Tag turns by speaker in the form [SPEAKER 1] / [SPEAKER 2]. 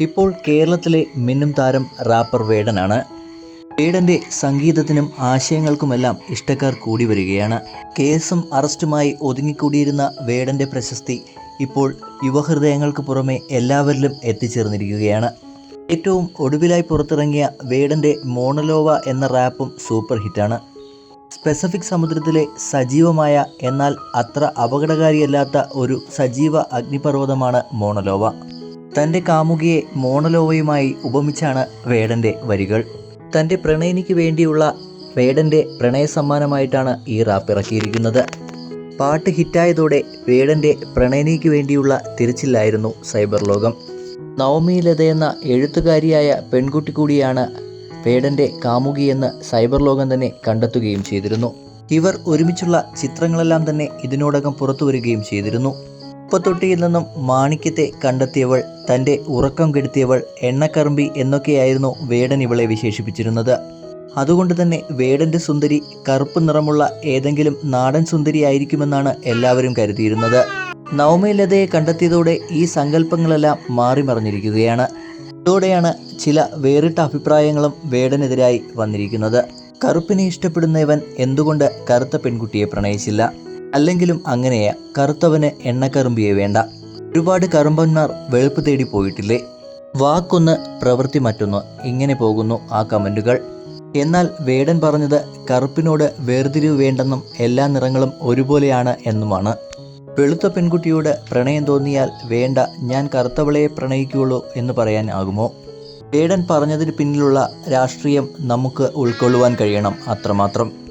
[SPEAKER 1] ഇപ്പോൾ കേരളത്തിലെ മിന്നും താരം റാപ്പർ വേടനാണ്. വേടന്റെ സംഗീതത്തിനും ആശയങ്ങൾക്കുമെല്ലാം ഇഷ്ടക്കാർ കൂടി വരികയാണ്. കേസും അറസ്റ്റുമായി ഒതുങ്ങിക്കൂടിയിരുന്ന വേടന്റെ പ്രശസ്തി ഇപ്പോൾ യുവഹൃദയങ്ങൾക്ക് പുറമെ എല്ലാവരിലും എത്തിച്ചേർന്നിരിക്കുകയാണ്. ഏറ്റവും ഒടുവിലായി പുറത്തിറങ്ങിയ വേടന്റെ മോണലോവ എന്ന റാപ്പും സൂപ്പർ ഹിറ്റാണ്. സ്പെസിഫിക് സമുദ്രത്തിലെ സജീവമായ എന്നാൽ അത്ര അപകടകാരിയല്ലാത്ത ഒരു സജീവ അഗ്നിപർവതമാണ് മോണലോവ. തന്റെ കാമുകിയെ മോണലോവയുമായി ഉപമിച്ചാണ് വേടന്റെ വരികൾ. തന്റെ പ്രണയിനിക്ക് വേണ്ടിയുള്ള വേടന്റെ പ്രണയ സമ്മാനമായിട്ടാണ് ഈ റാപ്പ് ഇറക്കിയിരിക്കുന്നത്. പാട്ട് ഹിറ്റായതോടെ വേടന്റെ പ്രണയിനിക്ക് വേണ്ടിയുള്ള തിരച്ചിലായിരുന്നു സൈബർ ലോകം. നവമി എന്ന എഴുത്തുകാരിയായ പെൺകുട്ടി കൂടിയാണ് വേടന്റെ കാമുകിയെന്ന് സൈബർ ലോകം തന്നെ കണ്ടെത്തുകയും ചെയ്തിരുന്നു. ഇവർ ഒരുമിച്ചുള്ള ചിത്രങ്ങളെല്ലാം തന്നെ ഇതിനോടകം പുറത്തു വരികയും ചെയ്തിരുന്നു. ഉപ്പത്തൊട്ടിയിൽ നിന്നും മാണിക്യത്തെ കണ്ടെത്തിയവൾ തന്റെ ഉറക്കം കെടുത്തിയവൾ എണ്ണക്കറുമ്പി എന്നൊക്കെയായിരുന്നു വേടൻ ഇവളെ വിശേഷിപ്പിച്ചിരുന്നത്. അതുകൊണ്ട് തന്നെ വേടന്റെ സുന്ദരി കറുപ്പ് നിറമുള്ള ഏതെങ്കിലും നാടൻ സുന്ദരി ആയിരിക്കുമെന്നാണ് എല്ലാവരും കരുതിയിരുന്നത്. നവമയിലതയെ കണ്ടെത്തിയതോടെ ഈ സങ്കല്പങ്ങളെല്ലാം മാറിമറിഞ്ഞിരിക്കുകയാണ്. ഇതോടെയാണ് ചില വേറിട്ട അഭിപ്രായങ്ങളും വേടനെതിരായി വന്നിരിക്കുന്നത്. കറുപ്പിനെ ഇഷ്ടപ്പെടുന്നവൻ എന്തുകൊണ്ട് കറുത്ത പെൺകുട്ടിയെ പ്രണയിച്ചില്ല? അല്ലെങ്കിലും അങ്ങനെയാ കറുത്തവന് എണ്ണക്കറുമ്പിയെ വേണ്ട. ഒരുപാട് കറുമ്പന്മാർ വെളുപ്പ് തേടി പോയിട്ടില്ലേ? വാക്കൊന്ന് പ്രവൃത്തി മറ്റൊന്ന്. ഇങ്ങനെ പോകുന്നു ആ കമന്റുകൾ എന്നാൽ വേടൻ പറഞ്ഞത് കറുപ്പിനോട് വേർതിരിവ് വേണ്ടെന്നും എല്ലാ നിറങ്ങളും ഒരുപോലെയാണ് എന്നുമാണ്. വെളുത്ത പെൺകുട്ടിയോട് പ്രണയം തോന്നിയാൽ വേണ്ട ഞാൻ കറുത്തവളെ പ്രണയിക്കുകയുള്ളൂ എന്ന് പറയാൻ ആകുമോ? വേടൻ പറഞ്ഞതിന് പിന്നിലുള്ള രാഷ്ട്രീയം നമുക്ക് ഉൾക്കൊള്ളുവാൻ കഴിയണം അത്രമാത്രം.